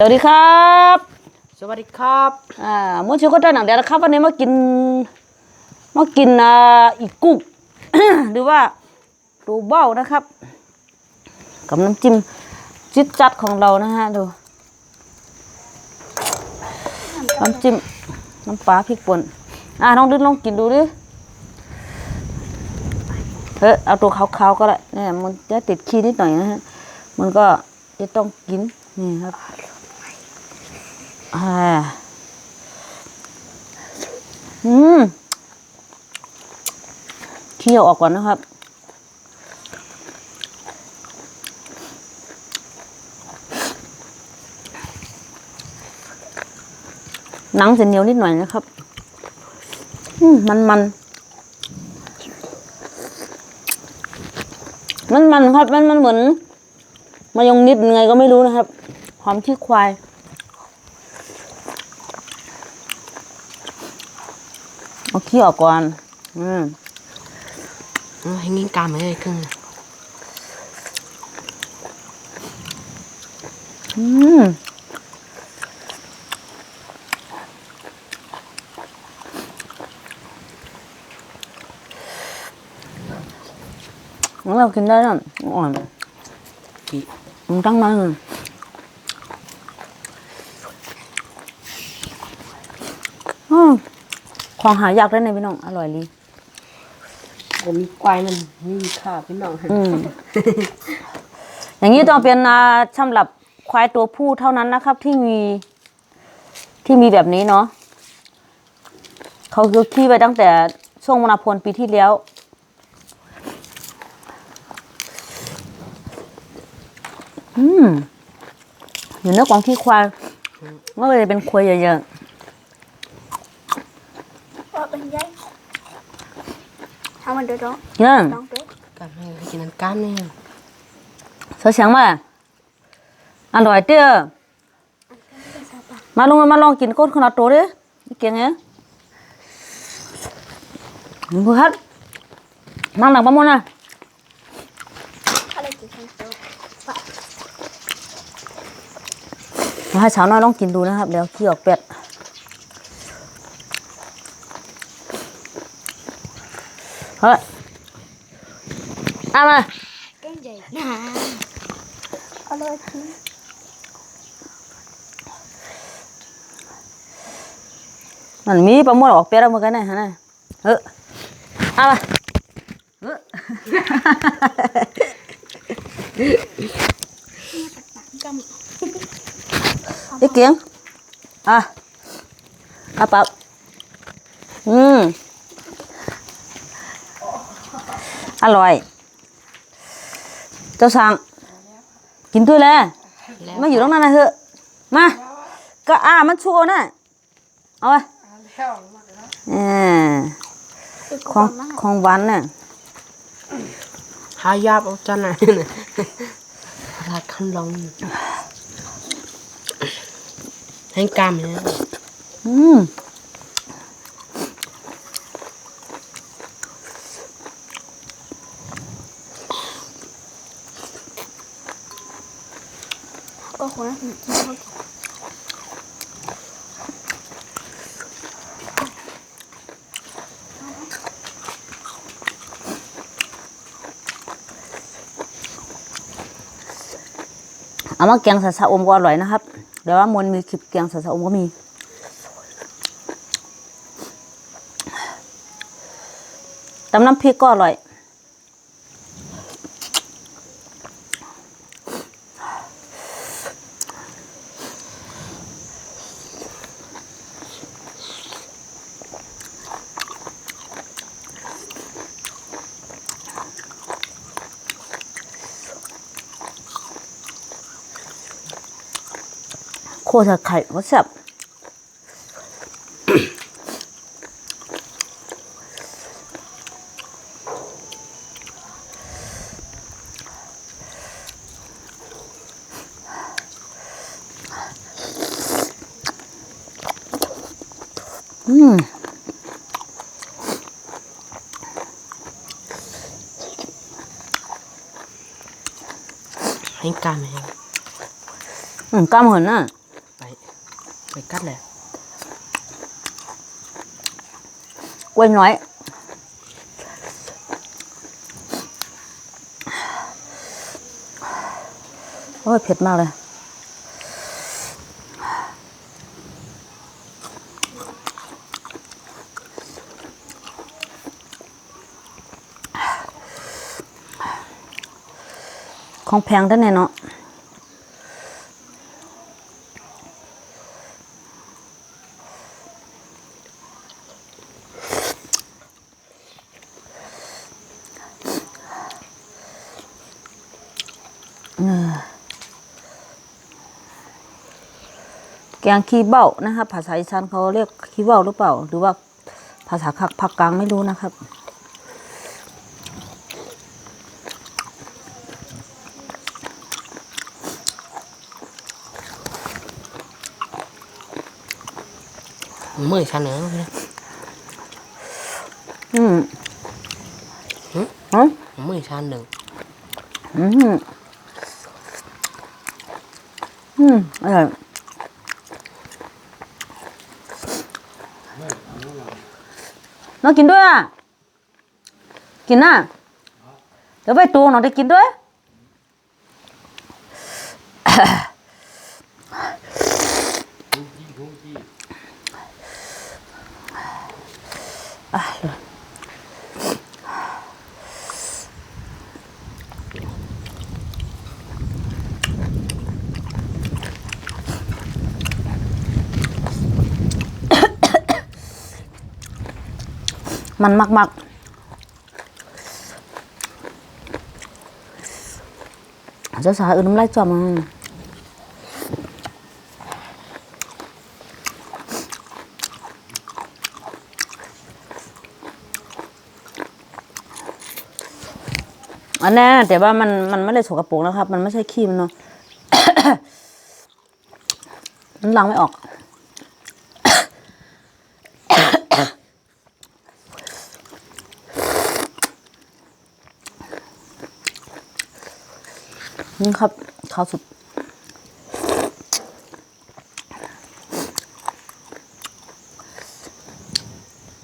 สวัสดีครับ สวัสดีครับ อ่าเมื่อเช้าก็ได้หนังเดียวนะครับวันนี้มากิน มากินอ่าอีกกุ๊ก หรือว่าตูเบ้านะครับ กับน้ำจิ้มจิ๊ดจัดของเรานะฮะดู น้ำจิ้มน้ำปลาพริกป่น อ่าน้องดึงลองกินดูดิ เฮ้ยเอาตัวขาวๆก็ได้เนี่ยมันจะติดขี้นิดหน่อยนะฮะ มันก็จะต้องกิน นี่ครับ อ่าอืมเคี่ยวออกก่อนนะครับ หนังจะเหนียวนิดหน่อยนะครับ อืมมันมันมันมันครับ มันมันเหมือน มายองนิดยังไงก็ไม่รู้นะครับ หอมที่ควาย เอาขี้ออกก่อน อืมเอาให้งิ้งกามมาเลยครึ่งอืมของเรากินได้แล้วอ่อนปีมันตั้งน้อยเลยอืม ของหายากได้ในพี่น้องอร่อยดีผมมีควายมันมีข้าวพี่น้องอืมอย่างนี้ต้องเป็นอ่าสำหรับควายตัวผู้เท่านั้นนะครับ ที่มีที่มีแบบนี้เนาะเขาคือขี้ไปตั้งแต่ช่วงมนาพลปีที่แล้วอืมอยู่เนื้อของขี้ควายก็เลยเป็นควายเยอะ Ờ, bên giấy Không, mình được đó ๆเนี่ย Đón trước กามให้กินน้ำกามเนี่ยเสียงมาอร่อยเตี้ยมาลงมาลองกินก้นขนาดโตดิเก่งไงผู้ฮัดนั่งหลังประมวลนะ Ở đây chị không được มาให้สาวน้อยลองกินดูนะครับ เดี๋ยวขี้ออกเป็ด เฮ้ยเอามา Cái gì? Nè Ở đây chị มันมีประมวลออกเป็ดแล้วเหมือนกันนะฮะนะเฮ้ยเอามาเฮ้ยไอ้เกียงอะอะปับอืม อร่อย เจ้าสังกินด้วยเลยแล้วมาอยู่ตรงนั้นนะเถอะมาก็อ่ามันชัวร์นะเอาไปอ่า Được ของ của má ของหวันน่ะหายาบเอาจันน่ะลาคันลองให้กามเนี่ยอืม Có khóa Chị không เอามาแกงส่ชะอมก็อร่อยนะครับเดี๋ยวว่ามนมีคลิปแกงส่ชะอมก็มีตำน้ำพริกก็อร่อย โคตรไข่ก็แซ่บอืมให้กามเนี่ยอืมกล้ามเหินน่ะ ไปกัดเลยกล้วยน้อยโอ้ยเผ็ดมากเลยของแพงด้แน่เนาะ แกงขี้เบ้านะครับ ภาษาอีสานเขาเรียกขี้เบ้าหรือเปล่า หรือว่าภาษาภาคภาคกลางไม่รู้นะครับ เมื่อยชันเหนือพี่นะอืมหึฮะเมื่อยชันหนึ่งอืม อืมอร่อยน้องกินด้วยอะ กินน่ะ เดี๋ยวไปตูน้องได้กินด้วย มันมากๆจะสาอื่นน้ำลายจอมอะอันนี้แต่ว่ามันมันไม่ได้สกปรกนะครับ มันไม่ใช่ขี้มันเนาะมันล้างไม่ออก นี่ครับข้าวสุก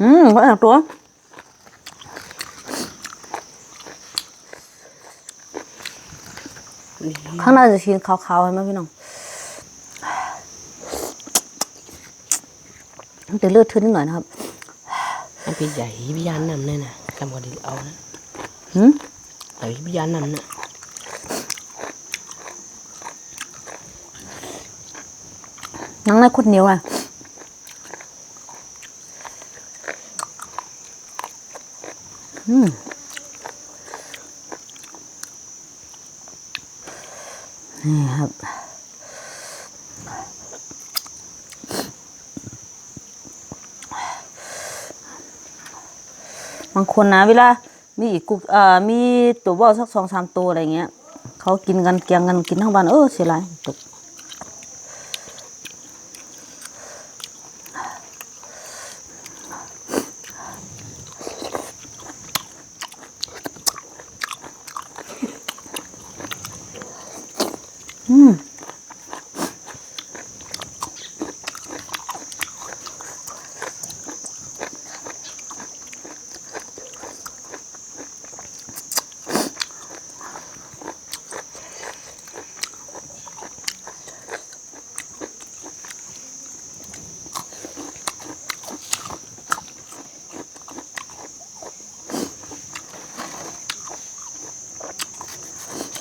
อืมก็แอบตัวข้างหน้าจะชิ้นขาวๆเห็นไหมพี่น้องมันจะเลือดทื่นนิดหน่อยนะครับอันเป็นใหญ่พิยานนั่นเนี่ยนะกำกว่าดีเอานะหืมใหญ่พิยานนั่นน่ะ นังในโคตรเหนียวอะอืมนี่ครับบางคนนะเวลา มีอีกกุกเอ่อมีตัวว่าวสักสองสามตัวอะไรเงี้ย เขากินกันเกียงกันกินทั้งวันเออเสียไรตก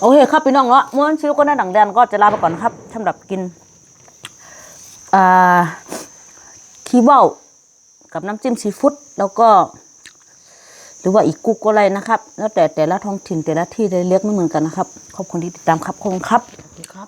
โอเคครับพี่น้องเนาะม้วนชิวก็น่าดังแดนก็จะลาไปก่อนครับสำหรับกินอ่าคีเบ้ากับน้ำจิ้มซีฟู้ดแล้วก็ หรือว่าอีกกุ๊กอะไรนะครับ แล้วแต่แต่ละท้องถิ่นแต่ละที่จะเรียกไม่เหมือนกันนะครับ ขอบคุณที่ติดตามครับขอบคุณครับครับ